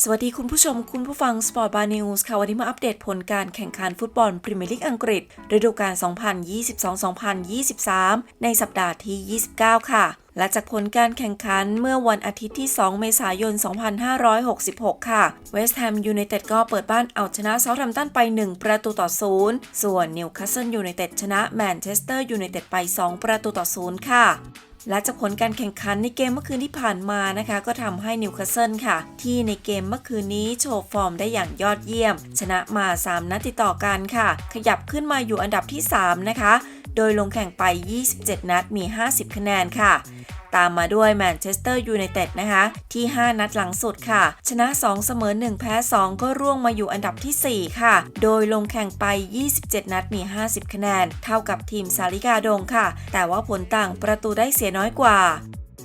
สวัสดีคุณผู้ชมคุณผู้ฟัง Sport Bar News ค่ะ วันนี้มาอัปเดตผลการแข่งขันฟุตบอลพรีเมียร์ลีกอังกฤษฤดูกาล 2022-2023 ในสัปดาห์ที่ 29 ค่ะ และจากผลการแข่งขันเมื่อวันอาทิตย์ที่ 2 เมษายน 2566 ค่ะ เวสต์แฮมยูไนเต็ดก็เปิดบ้านเอาชนะเซาท์แฮมป์ตันไป 1 ประตูต่อ 0 ส่วนนิวคาสเซิลยูไนเต็ดชนะแมนเชสเตอร์ยูไนเต็ดไป 2 ประตูต่อ 0 ค่ะ และจากผลการแข่งขันในเกมเมื่อคืนที่ผ่านมานะคะ ก็ทำให้นิวคาสเซิลค่ะ ที่ในเกมเมื่อคืนนี้โชว์ฟอร์มได้อย่างยอดเยี่ยม ชนะมา 3 นัดติดต่อกันค่ะ ขยับขึ้นมาอยู่อันดับที่ 3 นะคะ โดยลงแข่งไป 27 นัดมี 50 คะแนนค่ะ ตามมาด้วยแมนเชสเตอร์ยูไนเต็ดนะคะ ที่ 5 นัดหลังสุดค่ะ ชนะ 2 เสมอ 1 แพ้ 2 ก็ร่วงมาอยู่อันดับทีสี่ 4 ค่ะ โดยลงแข่งไป 27 นัดมี 50 คะแนน เท่ากับทีมซาลิกาดงค่ะ แต่ว่าผลต่างประตูได้เสียน้อยกว่า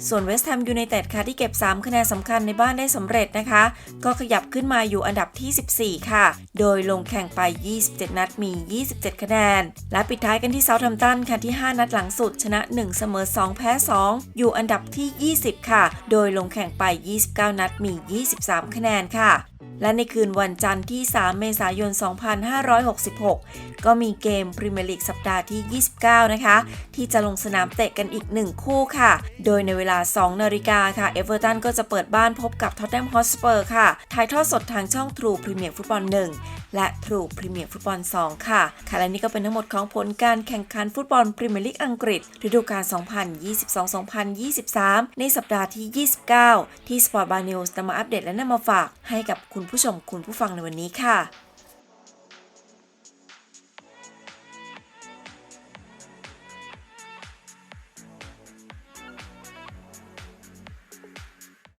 ส่วนเวสต์แฮมยูไนเต็ดค่ะที่เก็บ 3 คะแนนสำคัญในบ้านได้สำเร็จนะคะ ก็ขยับขึ้นมาอยู่อันดับที่ 14 ค่ะ โดยลงแข่งไป 27 นัดมี 27 คะแนน และปิดท้ายกันที่เซาท์ทัมตันค่ะที่ 5 นัดหลังสุด ชนะ 1 เสมอ 2 แพ้ 2 อยู่อันดับที่ 20 ค่ะ โดยลงแข่งไป 29 นัดมี 23 คะแนนค่ะ และในคืนวันจันทร์ที่ 3 เมษายน 2566 ก็มีเกมพรีเมียร์ลีกสัปดาห์ที่ 29 นะคะ ที่จะลงสนามเตะกันอีก 1 คู่ค่ะ โดยในเวลา 2 นาฬิกาค่ะเอเวอร์ตันก็จะเปิดบ้านพบกับท็อตแนมฮอสเปอร์ค่ะ ถ่ายทอดสดทางช่อง True Premier Football 1 และ True Premier Football 2ค่ะ ค่ะและนี่ก็เป็นทั้งหมดของผลการแข่งขันฟุตบอลพรีเมียร์ลีกอังกฤษฤดูกาล 2022-2023 ในสัปดาห์ที่ 29 ที่ Sport Bar News นำมาอัปเดตและนำมาฝากให้กับคุณผู้ชมคุณผู้ฟังในวันนี้ค่ะ